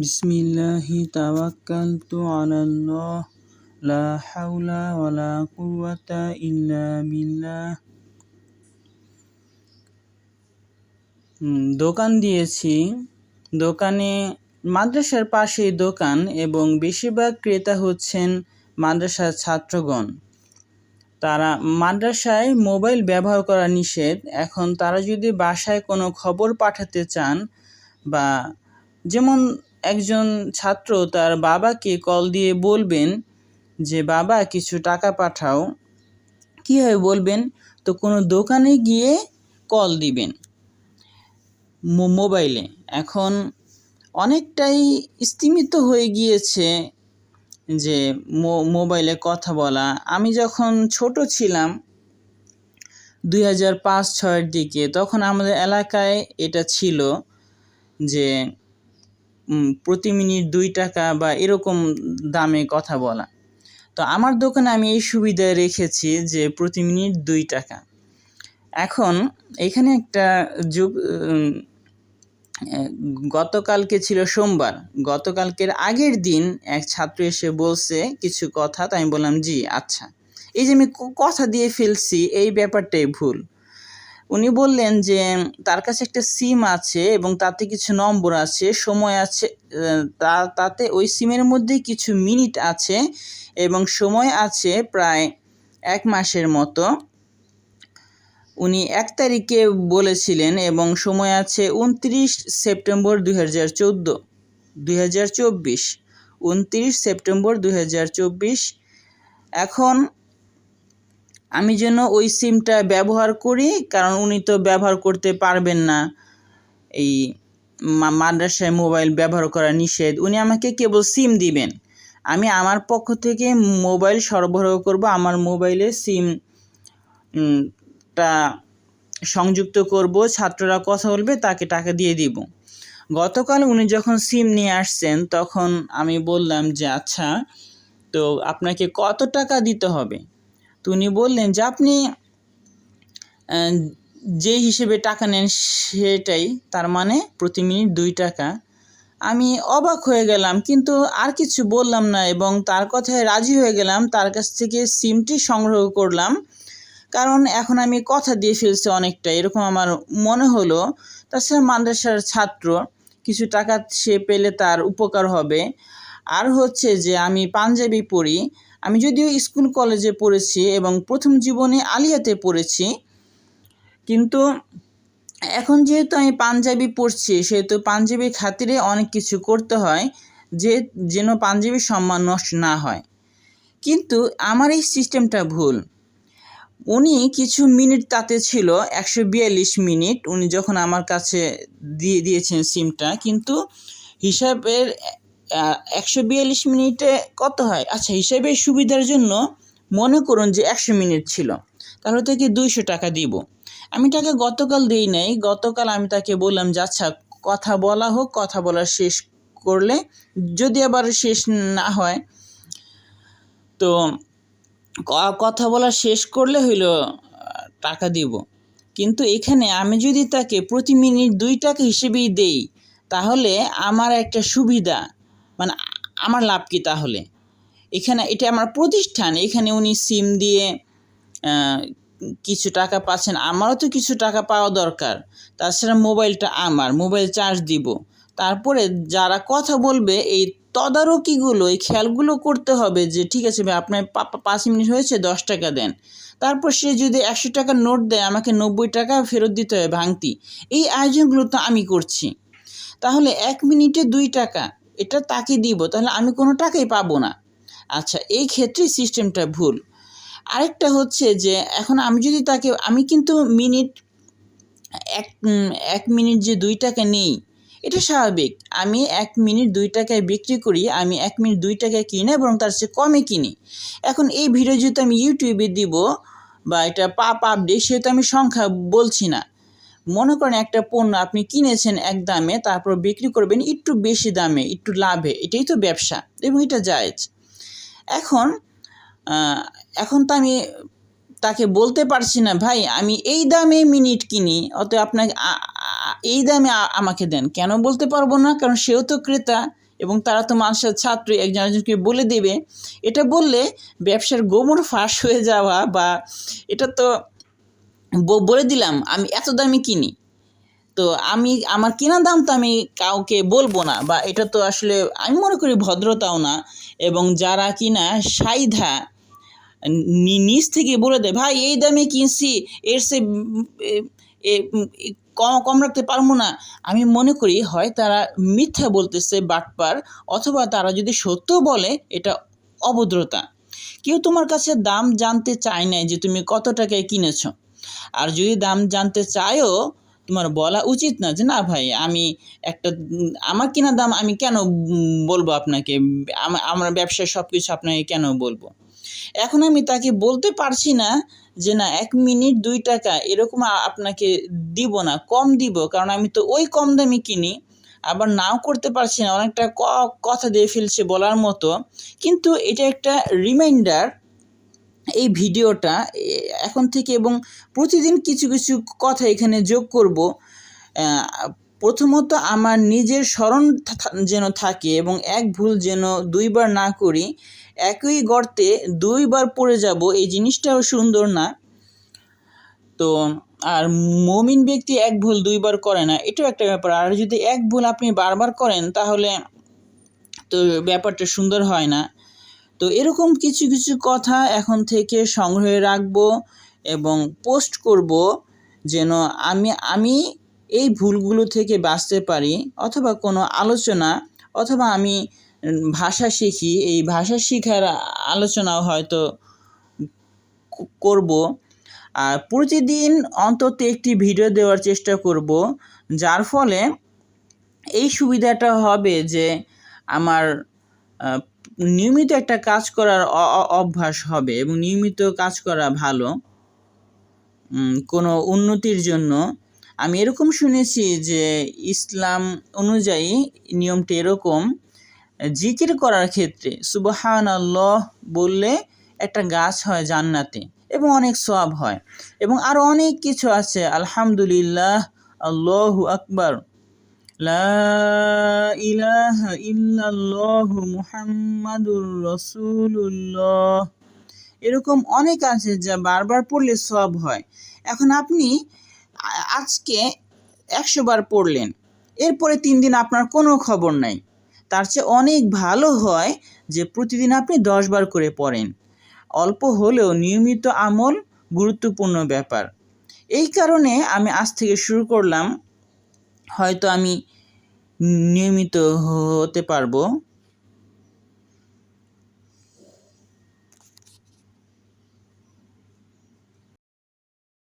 بسم الله توكلت على الله لا حول ولا قوة إلا بالله হুম, দোকান দিয়েছি দোকানে মাদ্রাসার পাশেই দোকান এবং বেশিরভাগ ক্রেতা হচ্ছেন মাদ্রাসার ছাত্রগণ তারা মাদ্রাসায় মোবাইল ব্যবহার করা নিষেধ এখন তারা যদি বাসায় কোনো খবর পাঠাতে চান বা যেমন একজন ছাত্র তার বাবাকে কল দিয়ে বলবেন যে, বাবা, কিছু টাকা পাঠাও। কীভাবে বলবেন? তো কোনো দোকানে গিয়ে কল দিবেন মোবাইলে। এখন অনেকটাই স্তীমিত হয়ে গিয়েছে যে মোবাইলে কথা বলা। আমি যখন ছোট ছিলাম দুই হাজার পাঁচ ছয়ের দিকে, তখন আমাদের এলাকায় এটা ছিল যে প্রতি মিনিট দুই টাকা বা এরকম দামে কথা বলা। তো আমার দোকানে আমি এই সুবিধা রেখেছি যে প্রতি মিনিট দুই টাকা। এখন এখানে একটা যুগ গতকালকে ছিল সোমবার। গতকালকের আগের দিন এক ছাত্র এসে বলছে কিছু কথা তাই আমি বললাম, জি আচ্ছা। এই যে আমি কথা দিয়ে ফেলছি, এই ব্যাপারটাই ভুল। উনি বললেন যে, তার কাছে একটা সিম আছে এবং তাতে কিছু নম্বর আছে, সময় আছে তা, তাতে ওই সিমের মধ্যে কিছু মিনিট আছে এবং সময় আছে প্রায় এক মাসের মতো। উনি এক তারিখে বলেছিলেন এবং সময় আছে উনত্রিশ সেপ্টেম্বর দুই হাজার চোদ্দ, দুই হাজার চব্বিশ, উনত্রিশ সেপ্টেম্বর দুই হাজার চব্বিশ। এখন আমি যেন ওই সিমটা ব্যবহার করি, কারণ উনি তো ব্যবহার করতে পারবেন না। এই মাদ্রাসায় মোবাইল ব্যবহার করা নিষেধ। উনি আমাকে কেবল সিম দিবেন। আমি আমার পক্ষ থেকে মোবাইল সরবরাহ করব, আমার মোবাইলে সিম টা সংযুক্ত করব, ছাত্ররা কথা বলবে, তাকে টাকা দিয়ে দিব। গতকাল উনি যখন সিম নিয়ে আসছেন, তখন আমি বললাম যে আচ্ছা তো আপনাকে কত টাকা দিতে হবে? তো উনি বললেন যে আপনি আহ, যে হিসেবে টাকা নেন সেটাই তার মানে প্রতি মিনিট দুই টাকা। আমি অবাক হয়ে গেলাম কিন্তু আর কিছু বললাম না এবং তার কথায় রাজি হয়ে গেলাম তার কাছ থেকে সিমটি সংগ্রহ করলাম। কারণ এখন আমি কথা দিয়ে ফেলছি অনেকটা এরকম আমার মনে হলো। তাছাড়া মাদ্রাসার ছাত্র কিছু টাকা সে পেলে তার উপকার হবে। আর হচ্ছে যে আমি পাঞ্জাবি পড়ি আমি যদিও স্কুল কলেজে পড়েছি এবং প্রথম জীবনে আলিয়াতে পড়েছি, কিন্তু এখন যেহেতু আমি পাঞ্জাবি পড়ছি সেহেতু পাঞ্জাবির খাতিরে অনেক কিছু করতে হয়, যে যেন পাঞ্জাবির সম্মান নষ্ট না হয়। কিন্তু আমার এই সিস্টেমটা ভুল। উনি কিছু মিনিট তাতে ছিল, একশো বিয়াল্লিশ মিনিট উনি যখন আমার কাছে দিয়ে দিয়েছেন সিমটা, কিন্তু হিসাবের একশো বিয়াল্লিশ মিনিটে কত হয়? আচ্ছা হিসাবের সুবিধার জন্য মনে করুন যে একশো মিনিট ছিল। তাহলে তাকে দুইশো টাকা দিব। আমি তাকে গতকাল দিই নাই। গতকাল আমি তাকে বললাম যে আচ্ছা কথা বলা হোক, কথা বলা শেষ করলে যদি আবার শেষ না হয়, তো কথা বলা শেষ করলে হইল টাকা দিব। কিন্তু এখানে আমি যদি তাকে প্রতি মিনিট দুই টাকা হিসেবেই দেই, তাহলে আমার একটা সুবিধা মানে আমার লাভ কি তাহলে? এখানে এটা আমার প্রতিষ্ঠান, এখানে উনি সিম দিয়ে কিছু টাকা পাচ্ছেন, আমারও তো কিছু টাকা পাওয়া দরকার। তাছাড়া মোবাইলটা আমার, মোবাইল চার্জ দিব। তারপরে যারা কথা বলবে, এই তদারকিগুলো, এই খেয়ালগুলো করতে হবে যে, ঠিক আছে ভাই, আপনার পাঁচ মিনিট হয়েছে, দশ টাকা দেন। তারপর সে যদি একশো টাকার নোট দেয়, আমাকে নব্বই টাকা ফেরত দিতে হবে, ভাঙতি। এই আয়োজনগুলো তো আমি করছি। তাহলে এক মিনিটে দুই টাকা। এটা তাকে দিব, তাহলে আমি কোনো টাকাই পাবো না। আচ্ছা এই ক্ষেত্রে সিস্টেমটা ভুল। আরেকটা হচ্ছে যে, এখন আমি যদি তাকে, আমি কিন্তু মিনিট, এক এক মিনিট যে দুই টাকা নেই, এটা স্বাভাবিক। আমি এক মিনিট দুই টাকায় বিক্রি করি, আমি এক মিনিট দুই টাকায় কিনি না তার চেয়ে কমে কিনি। এখন এই ভিডিও যেহেতু আমি ইউটিউবে দিব বা এটা পাপ আপডেট সেহেতু আমি সংখ্যা বলছি না। মনে করেন একটা পণ্য আপনি কিনেছেন এক দামে, তারপর বিক্রি করবেন একটু বেশি দামে, একটু লাভে, এটাই তো ব্যবসা এবং এটা জায়েজ। এখন এখন তো আমি তাকে বলতে পারছি না, ভাই, আমি এই দামে মিনিট কিনি অত আপনাকে এই দামে আমাকে দেন। কেন বলতে পারব না? কারণ সেও তো ক্রেতা এবং তারা তো মানুষের ছাত্র, একজন একজনকে বলে দেবে। এটা বললে ব্যবসার গোমর ফাঁস হয়ে যাওয়া বা এটা তো বলে দিলাম, আমি এত দামে কিনি। তো আমি, আমার কেনা দাম তো আমি কাউকে বলব না, বা এটা তো আসলে আমি মনে করি ভদ্রতাও না, এবং যারা কিনা সাইধা, নি- নিজ থেকে বলে দেয়, ভাই, এই দামে কিনছি, এর সে কম কম রাখতে পারব না। আমি মনে করি, হয় তারা মিথ্যা বলতেছে বাটপার, অথবা তারা যদি সত্য বলে, এটা অভদ্রতা। কেউ তোমার কাছে দাম জানতে চায় নাই যে তুমি কত টাকায় কিনেছো। আর যদি দাম জানতে চায়ও, তোমার বলা উচিত না যে, না ভাই, আমি একটা, আমার কেনা দাম আমি কেন বলব আপনাকে? আমা- আমার ব্যবসায় সব কিছু আপনাকে কেন বলব? এখন আমি তাকে বলতে পারছি না যে, না, এক মিনিট দুই টাকা এরকম আপনাকে দিব না, কম দিব, কারণ আমি তো ওই কম দামে কিনি। আবার নাও করতে পারছি না, অনেকটা কথা দিয়ে ফেলছে বলার মতো। কিন্তু এটা একটা রিমাইন্ডার এই ভিডিওটা এখন থেকে এবং প্রতিদিন কিছু কিছু কথা এখানে যোগ করব। প্রথমত আমার নিজের স্মরণ যেন থাকে এবং এক ভুল যেন দুইবার না করি, একই গর্তে দুইবার পড়ে যাব, এই জিনিসটাও সুন্দর না। তো, আর মমিন ব্যক্তি এক ভুল দুইবার করে না, এটাও একটা ব্যাপার। আর যদি এক ভুল আপনি বারবার করেন, তাহলে তো ব্যাপারটা সুন্দর হয় না। তো এরকম কিছু কিছু কথা এখন থেকে সংগ্রহে রাখব এবং পোস্ট করব যেন আমি আমি এই ভুলগুলো থেকে বাঁচতে পারি অথবা কোনো আলোচনা অথবা আমি ভাষা শিখি, এই ভাষা শিখার আলোচনাও হয়তো করব। আর প্রতিদিন অন্তত একটি ভিডিও দেওয়ার চেষ্টা করব, যার ফলে এই সুবিধাটা হবে যে আমার নিয়মিত একটা কাজ করার অভ্যাস হবে এবং নিয়মিত কাজ করা ভালো। কোনো উন্নতির জন্য। আমি এরকম শুনেছি যে ইসলাম অনুযায়ী নিয়মটি এরকম, জিকির করার ক্ষেত্রে সুবহান আল্লাহ বললে একটা গাছ হয় জান্নাতে এবং অনেক সওয়াব হয় এবং আরও অনেক কিছু আছে। আলহামদুলিল্লাহ, আল্লাহু আকবার। লা ইলাহা ইল্লাল্লাহু মুহাম্মাদুর রাসূলুল্লাহ। এরকম অনেক আছে যা বারবার পড়লে সব হয়। এখন আপনি আজকে একশো বার পড়লেন, এরপরে তিন দিন আপনার কোনো খবর নাই। তার চেয়ে অনেক ভালো হয় যে প্রতিদিন আপনি দশ বার করে পড়েন। অল্প হলেও নিয়মিত আমল গুরুত্বপূর্ণ ব্যাপার। এই কারণে আমি আজ থেকে শুরু করলাম হয়তো আমি নিয়মিত হতে পারব।